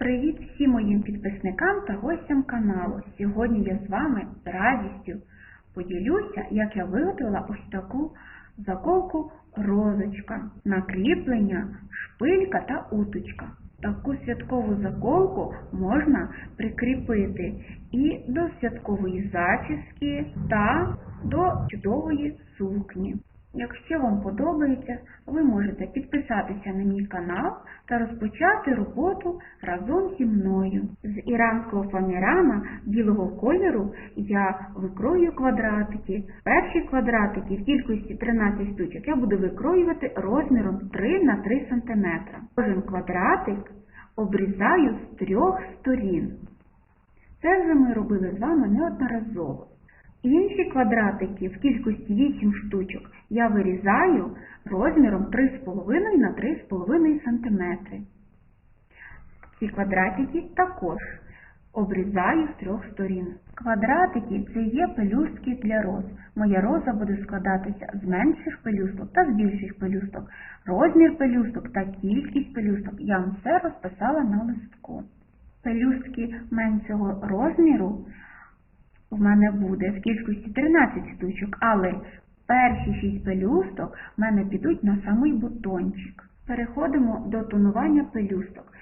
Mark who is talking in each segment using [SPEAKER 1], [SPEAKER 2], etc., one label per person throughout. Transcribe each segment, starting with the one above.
[SPEAKER 1] Привіт всім моїм підписникам та гостям каналу. Сьогодні я з вами з радістю поділюся, як я виготовила ось таку заколку розочка на кріплення, шпилька та уточка. Таку святкову заколку можна прикріпити і до святкової зачіски та до чудової сукні. Якщо вам подобається, ви можете підписатися на мій канал та розпочати роботу разом зі мною. З іранського фамірана білого кольору я викрою квадратики. Перші квадратики в кількості 13 штучок я буду викроювати розміром 3 на 3 см. Кожен квадратик обрізаю з трьох сторін. Це вже ми робили з вами неодноразово. Інші квадратики в кількості 8 штучок я вирізаю розміром 3,5 на 3,5 см. Ці квадратики також обрізаю з трьох сторін. Квадратики це є пелюстки для роз. Моя роза буде складатися з менших пелюсток та з більших пелюсток. Розмір пелюсток та кількість пелюсток я вам все розписала на листку. Пелюстки меншого розміру в мене буде в кількості 13 штучок, але перші 6 пелюсток в мене підуть на самий бутончик. Переходимо до тонування пелюсток.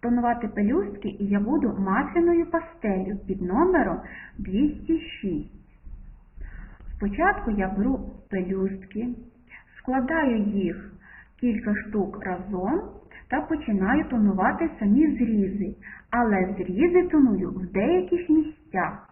[SPEAKER 1] Тонувати пелюстки я буду масляною пастелью під номером 206. Спочатку я беру пелюстки, складаю їх кілька штук разом та починаю тонувати самі зрізи, але зрізи тоную в деяких місцях.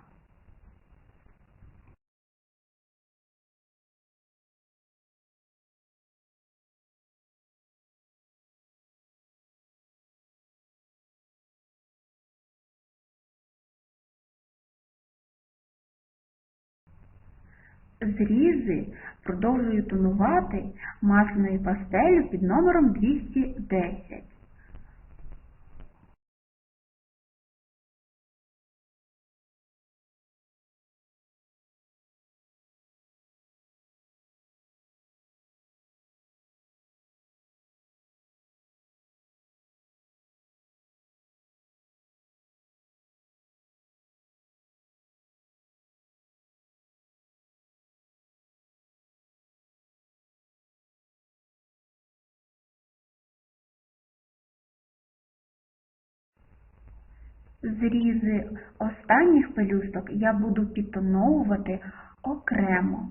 [SPEAKER 1] Зрізи продовжую тонувати масляною пастелью під номером 210. Зрізи останніх пелюсток я буду підтоновувати окремо.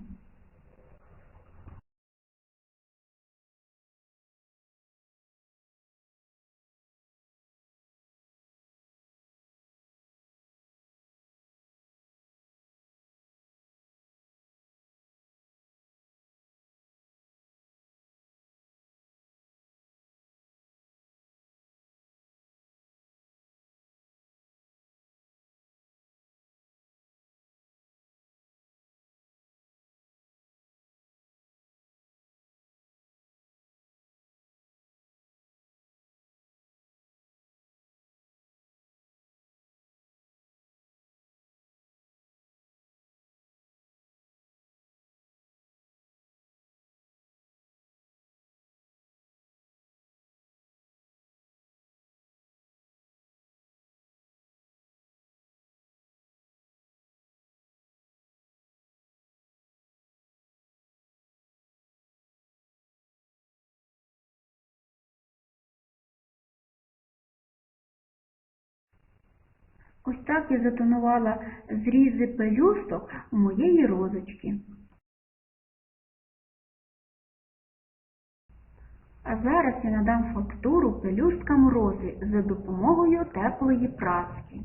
[SPEAKER 1] Ось так я затонувала зрізи пелюсток у моєї розочки. А зараз я надам фактуру пелюсткам рози за допомогою теплої праски.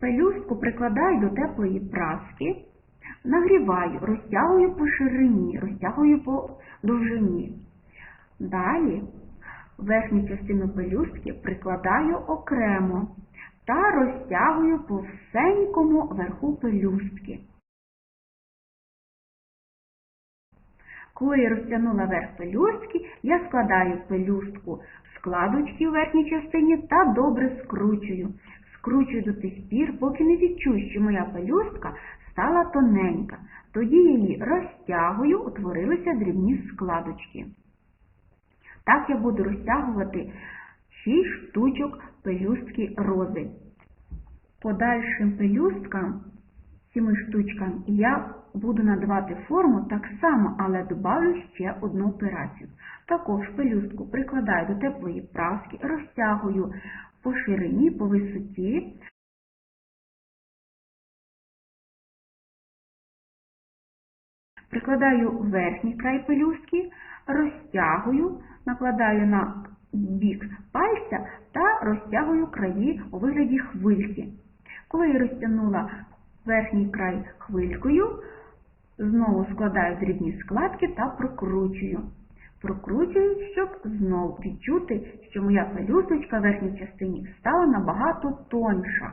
[SPEAKER 1] Пелюстку прикладаю до теплої праски, нагріваю, розтягую по ширині, розтягую по довжині. Далі верхню частину пелюстки прикладаю окремо та розтягую по всенькому верху пелюстки. Коли я розтягнула верх пелюстки, я складаю пелюстку складочки у верхній частині та добре скручую. Скручую до тих пір, поки не відчую, що моя пелюстка стала тоненька. Тоді її розтягую, утворилися дрібні складочки. Так я буду розтягувати 6 штучок пелюстки рози. Подальшим пелюсткам, 7 штучкам, я буду надавати форму так само, але добавлю ще одну операцію. Також пелюстку прикладаю до теплої праски, розтягую по ширині, по висоті. Прикладаю верхній край пелюстки, розтягую, накладаю на бік пальця та розтягую краї у вигляді хвильки. Коли я розтягнула верхній край хвилькою, знову складаю дрібні складки та прокручую. Прокручую, щоб знову відчути, що моя пелюсточка в верхній частині стала набагато тонша.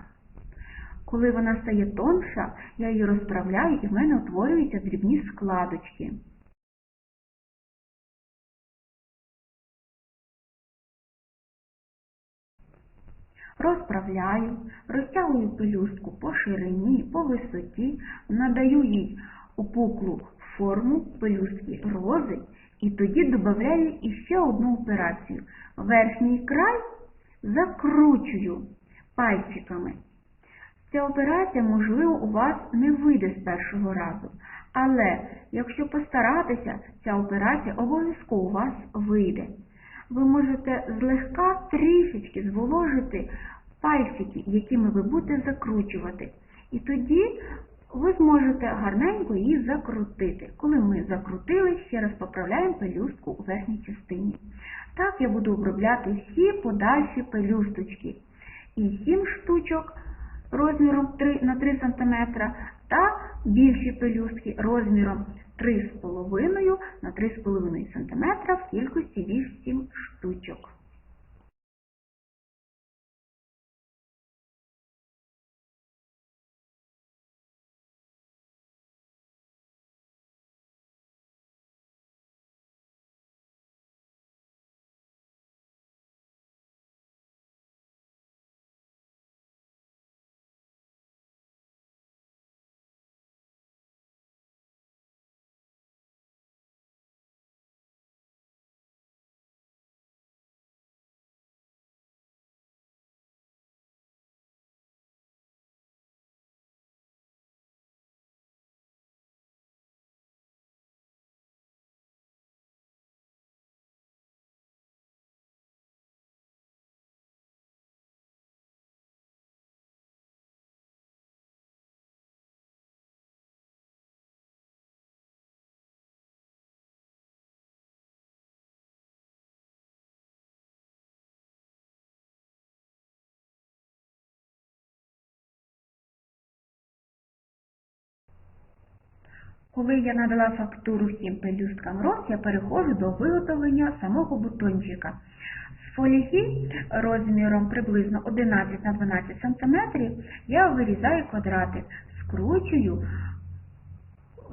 [SPEAKER 1] Коли вона стає тонша, я її розправляю і в мене утворюються дрібні складочки. Розправляю, розтягую пелюстку по ширині, по висоті, надаю їй опуклу форму пелюстки рози і тоді додаю іще одну операцію. Верхній край закручую пальчиками. Ця операція, можливо, у вас не вийде з першого разу. Але якщо постаратися, ця операція обов'язково у вас вийде. Ви можете злегка трішечки зволожити пальчики, якими ви будете закручувати. І тоді ви зможете гарненько її закрутити. Коли ми закрутили, ще раз поправляємо пелюстку у верхній частині. Так я буду обробляти всі подальші пелюсточки. І 7 штучок розміром 3 на 3 см та більші пелюстки розміром 3,5 на 3,5 см в кількості 8 штучок. Коли я надала фактуру всім пелюсткам роз, я переходжу до виготовлення самого бутончика. З фолії розміром приблизно 11 на 12 см я вирізаю квадратик, скручую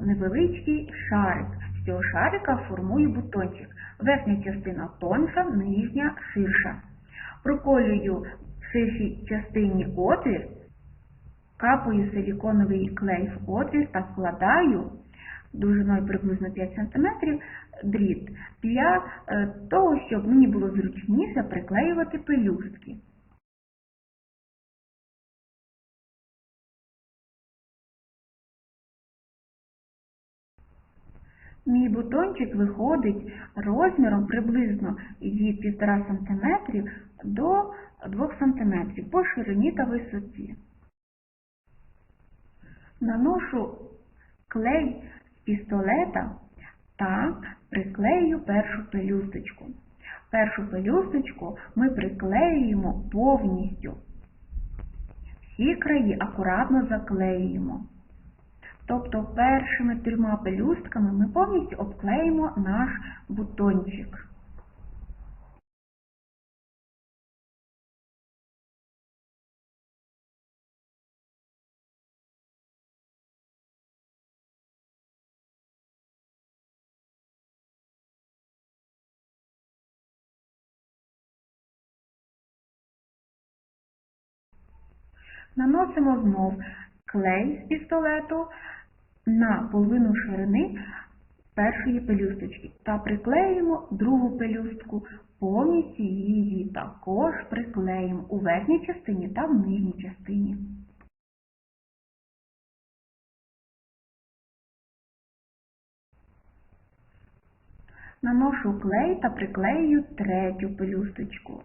[SPEAKER 1] невеличкий шарик. З цього шарика формую бутончик. Верхня частина тонша, нижня ширша. Проколюю в ширшій частині отвір, капаю силіконовий клей в отвір та вкладаю довжиною приблизно 5 см дріт для е, того, щоб мені було зручніше приклеювати пелюстки. Мій бутончик виходить розміром приблизно від 1,5 см до 2 см по ширині та висоті. Наношу клей пістолета та приклею першу пелюсточку. Першу пелюсточку ми приклеюємо повністю. Всі краї акуратно заклеюємо. Тобто першими трьома пелюстками ми повністю обклеїмо наш бутончик. Наносимо знов клей з пістолету на половину ширини першої пелюсточки та приклеїмо другу пелюстку, повністю її також приклеїмо у верхній частині та в нижній частині. Наношу клей та приклею третю пелюсточку,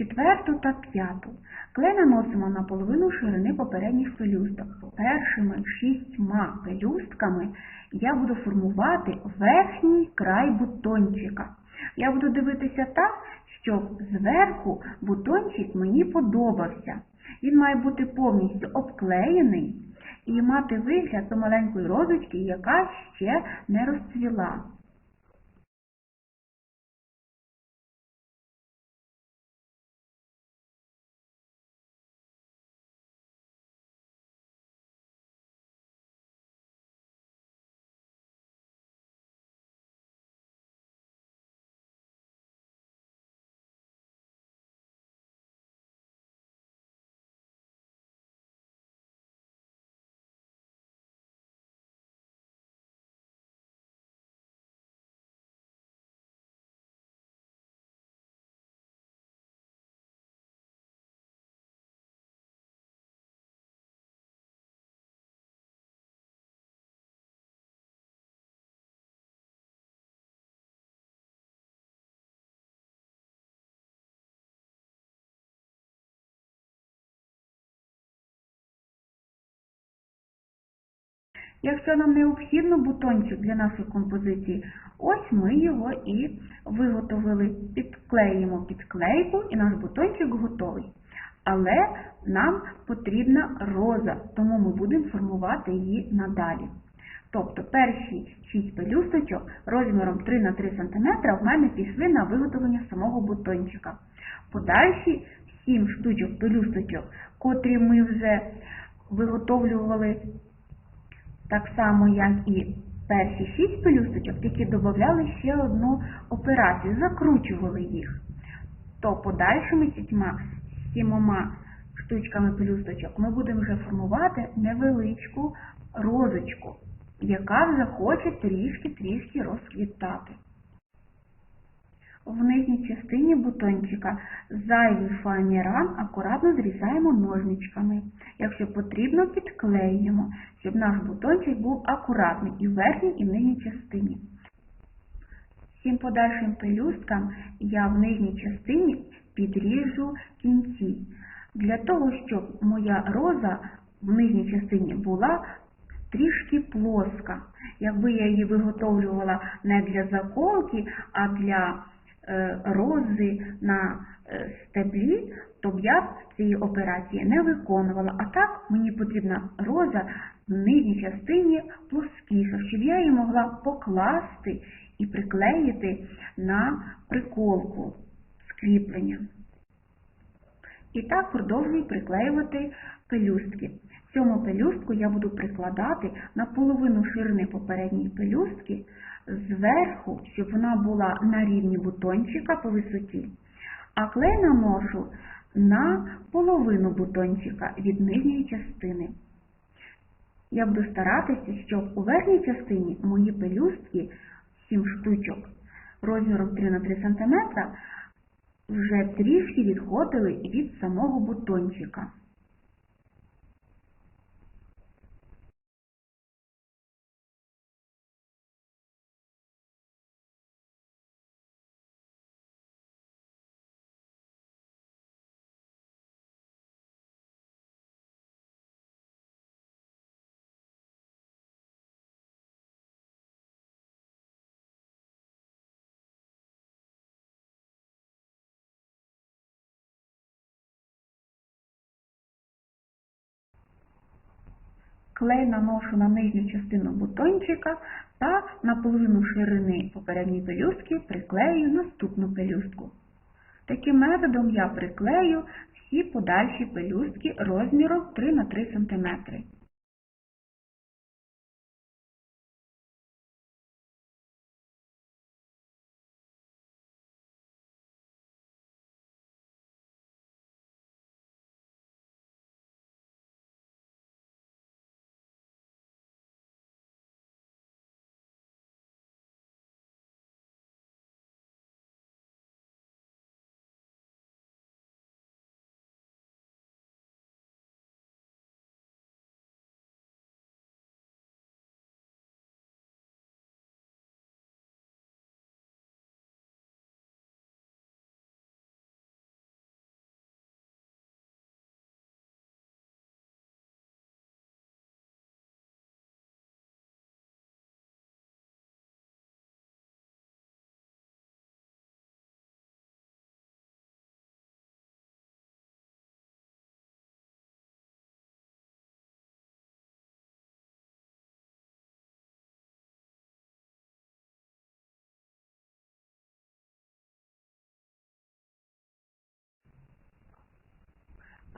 [SPEAKER 1] четверту та п'яту. Клей наносимо на половину ширини попередніх пелюсток. Першими шістьма пелюстками я буду формувати верхній край бутончика. Я буду дивитися так, щоб зверху бутончик мені подобався. Він має бути повністю обклеєний і мати вигляд до маленької розочки, яка ще не розцвіла. Якщо нам необхідно бутончик для нашої композиції, ось ми його і виготовили. Підклеїмо підклейку і наш бутончик готовий. Але нам потрібна роза, тому ми будемо формувати її надалі. Тобто перші 6 пелюсточок розміром 3 на 3 см в мене пішли на виготовлення самого бутончика. Подальші 7 штучок пелюсточок, котрі ми вже виготовлювали так само, як і перші шість пелюсточок, тільки додавали ще одну операцію, закручували їх. То подальшими сітьма, сімома штучками пелюсточок ми будемо вже формувати невеличку розочку, яка вже хоче трішки-трішки розквітати. В нижній частині бутончика зайвий фоаміран акуратно зрізаємо ножничками. Якщо потрібно, підклеюємо, щоб наш бутончик був акуратний і в верхній, і в нижній частині. Всім подальшим пелюсткам я в нижній частині підріжу кінці. Для того, щоб моя роза в нижній частині була трішки плоска. Якби я її виготовлювала не для заколки, а для рози на е, стеблі, то б я цієї операції не виконувала. А так мені потрібна роза в нижній частині плоскіша, щоб я її могла покласти і приклеїти на приколку скріплення. І так продовжую приклеювати пелюстки. Цьому пелюстку я буду прикладати на половину ширини попередньої пелюстки зверху, щоб вона була на рівні бутончика по висоті, а клей наношу на половину бутончика від нижньої частини. Я буду старатися, щоб у верхній частині мої пелюстки 7 штучок розміром 3 на 3 см вже трішки відходили від самого бутончика. Клей наношу на нижню частину бутончика та на половину ширини попередньої пелюстки приклею наступну пелюстку. Таким методом я приклею всі подальші пелюстки розміром 3х3 см.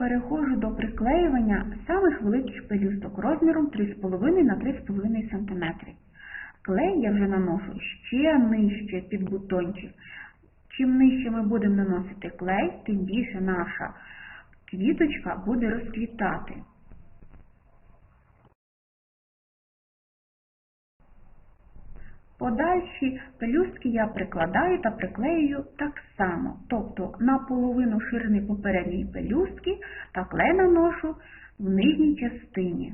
[SPEAKER 1] Переходжу до приклеювання самих великих пелюсток розміром 3,5 на 3,5 см. Клей я вже наношу ще нижче під бутончик. Чим нижче ми будемо наносити клей, тим більше наша квіточка буде розквітати. Подальші пелюстки я прикладаю та приклеюю так само, тобто на половину ширини попередньої пелюстки та клей наношу в нижній частині.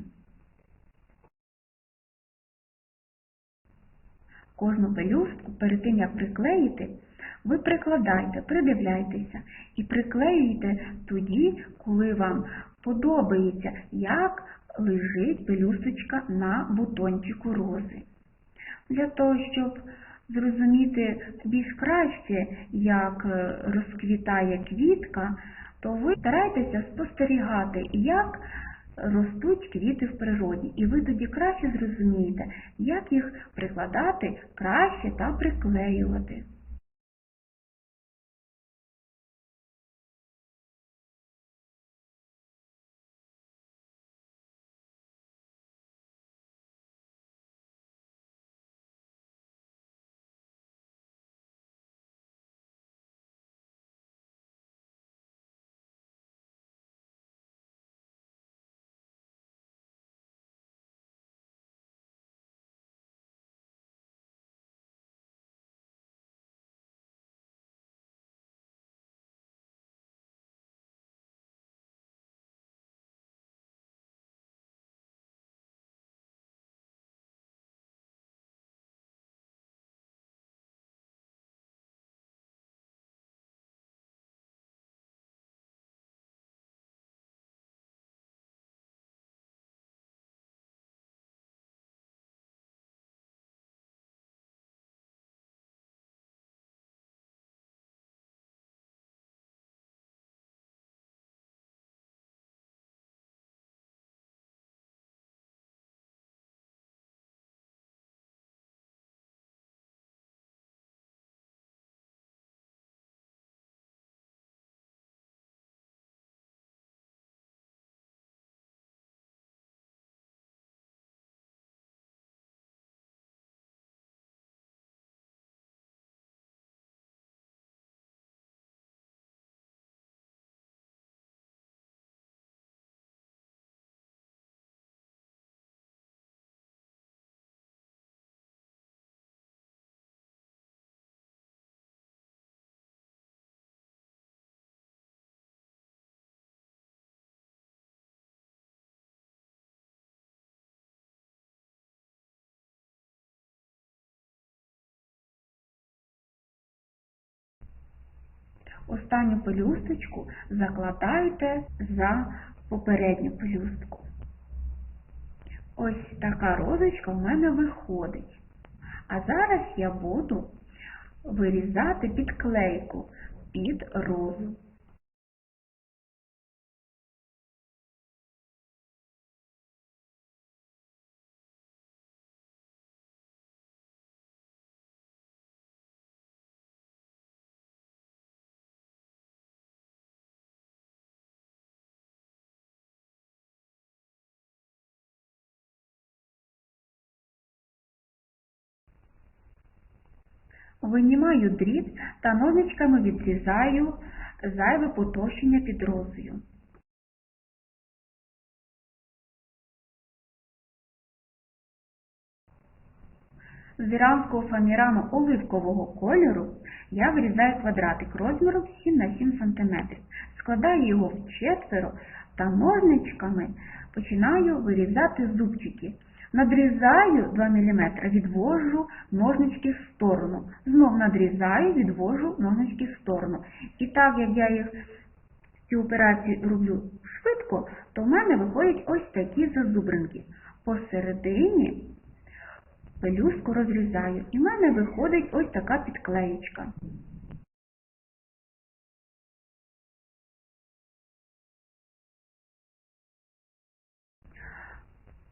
[SPEAKER 1] Кожну пелюстку перед тим як приклеїти, ви прикладайте, придивляйтеся і приклеюйте тоді, коли вам подобається, як лежить пелюсточка на бутончику рози. Для того, щоб зрозуміти більш краще, як е, розквітає квітка, то ви старайтеся спостерігати, як ростуть квіти в природі. І ви тоді краще зрозумієте, як їх прикладати краще та приклеювати. Останню пелюсточку закладайте за попередню пелюстку. Ось така розочка в мене виходить. А зараз я буду вирізати підклейку під розу. Винімаю дріт та ножничками відрізаю зайве потовщення під розою. З іранського фамірану оливкового кольору я вирізаю квадратик розміром 7 на 7 см. Складаю його в четверо та ножничками починаю вирізати зубчики. Надрізаю 2 мм, відвожу ножнички в сторону. Знов надрізаю, відвожу ножнички в сторону. І так як я їх цю операцію роблю швидко, то в мене виходять ось такі зазубринки. Посередині пелюстку розрізаю. І в мене виходить ось така підклеєчка.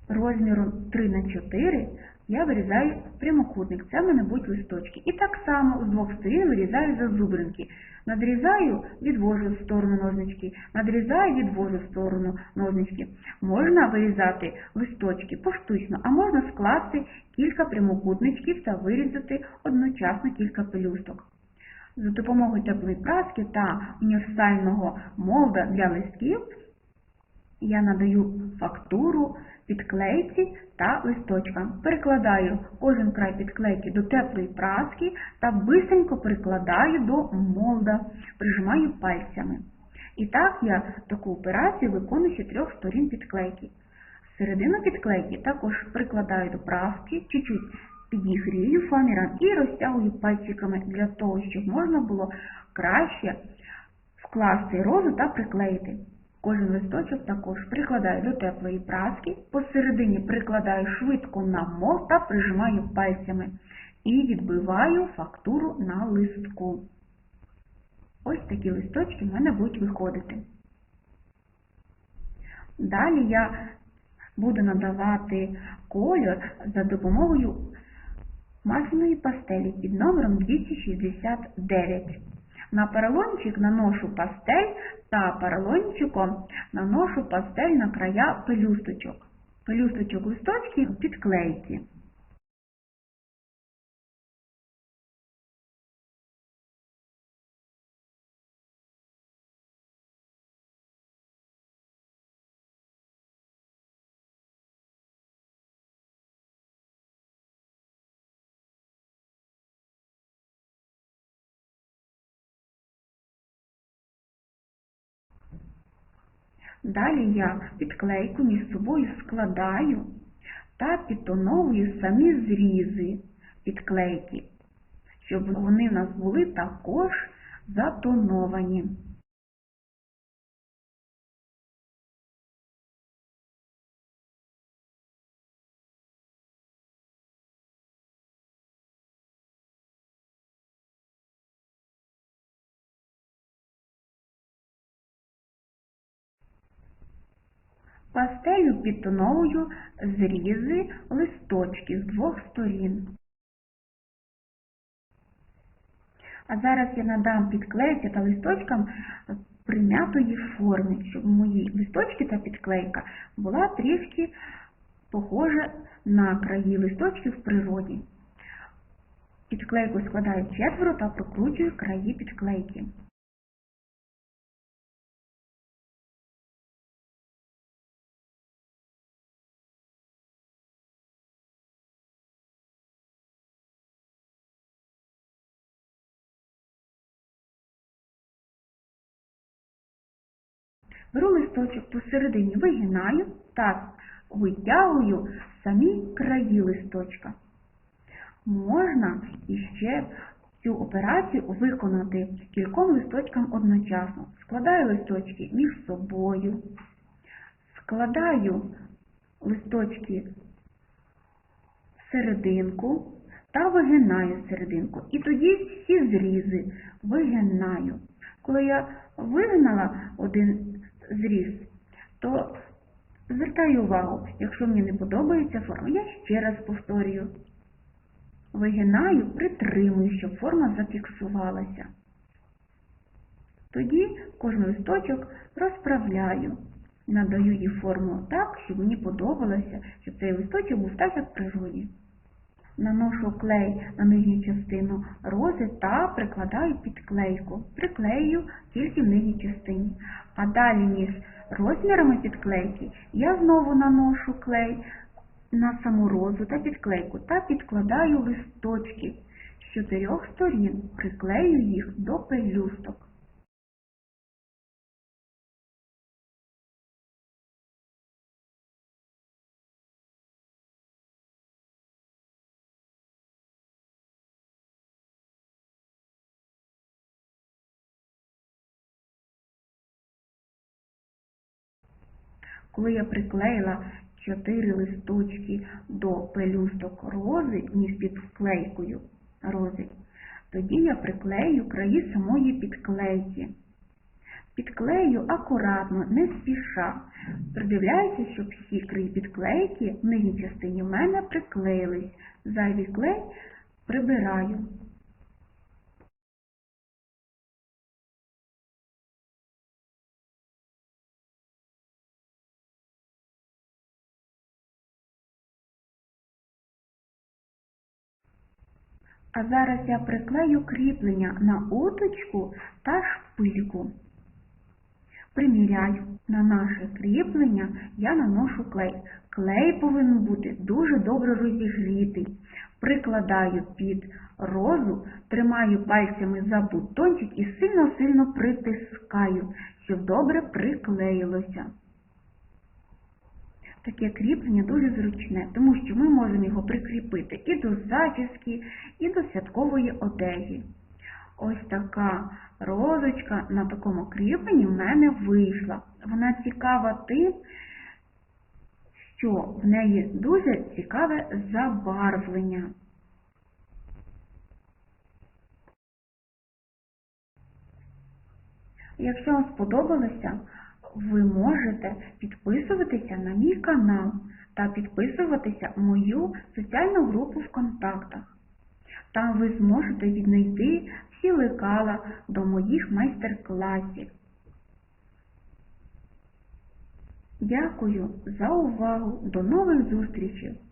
[SPEAKER 1] Розміром 3 на 4 я вирізаю прямокутник, це в мене будуть листочки. І так само з двох сторін вирізаю зазубринки. Надрізаю, відвожу в сторону ножнички, надрізаю, відвожу в сторону ножнички. Можна вирізати листочки поштучно, а можна скласти кілька прямокутничків та вирізати одночасно кілька пелюсток. За допомогою теплої праски та універсального молда для листків я надаю фактуру підклейці та листочкам. Перекладаю кожен край підклейки до теплої праски та бистренько перекладаю до молда, прижимаю пальцями. І так я таку операцію виконую ще трьох сторін підклейки. Середину підклейки також прикладаю до праски, чуть-чуть підігрію фоаміран і розтягую пальчиками для того, щоб можна було краще вкласти розу та приклеїти. Кожен листочок також прикладаю до теплої праски, посередині прикладаю швидко на мол та прижимаю пальцями і відбиваю фактуру на листку. Ось такі листочки в мене будуть виходити. Далі я буду надавати кольор за допомогою масляної пастелі під номером 269. На поролончик наношу пастель та поролончиком наношу пастель на края пелюсточок. Пелюсточок листочків підклейки. Далі я підклейку між собою складаю та підтоновую самі зрізи підклейки, щоб вони в нас були також затоновані. Пастелю підтоновую зрізи листочки з двох сторін. А зараз я надам підклейці та листочкам прим'ятої форми, щоб мої листочки та підклейка була трішки похожа на краї листочків в природі. Підклейку складаю четверо та прокручую краї підклейки. Беру листочок посередині вигинаю та витягую самі краї листочка. Можна іще цю операцію виконати кільком листочкам одночасно. Складаю листочки між собою, складаю листочки в серединку та вигинаю серединку. І тоді всі зрізи вигинаю. Коли я вигнала один зріз, то звертаю увагу, якщо мені не подобається форма, я ще раз повторюю. Вигинаю, притримую, щоб форма зафіксувалася. Тоді кожен листочок розправляю, надаю їй форму так, щоб мені подобалося, щоб цей листочок був так, як в природі. Наношу клей на нижню частину рози та прикладаю під клейку. Приклею тільки в нижній частині. А далі між розмірами підклейки я знову наношу клей на саму розу та підклейку та підкладаю листочки з чотирьох сторін, приклею їх до пелюсток. Коли я приклеїла чотири листочки до пелюсток рози, ніж під вклейкою рози, тоді я приклею краї самої підклейки Підклею акуратно, не спіша. Придивляюся, щоб всі край підклейки в нижній частині в мене приклеїлись. Зайвий клей прибираю. А зараз я приклею кріплення на уточку та шпильку. Приміряю на наше кріплення я наношу клей. Клей повинен бути дуже добре розігрітий. Прикладаю під розу, тримаю пальцями за бутончик і сильно-сильно притискаю, щоб добре приклеїлося. Таке кріплення дуже зручне, тому що ми можемо його прикріпити і до зачіски, і до святкової одежі. Ось така розочка на такому кріпленні в мене вийшла. Вона цікава тим, що в неї дуже цікаве забарвлення. Якщо вам сподобалося, ви можете підписуватися на мій канал та підписуватися в мою соціальну групу ВКонтактах. Там ви зможете віднайти всі лекала до моїх майстер-класів. Дякую за увагу. До нових зустрічей!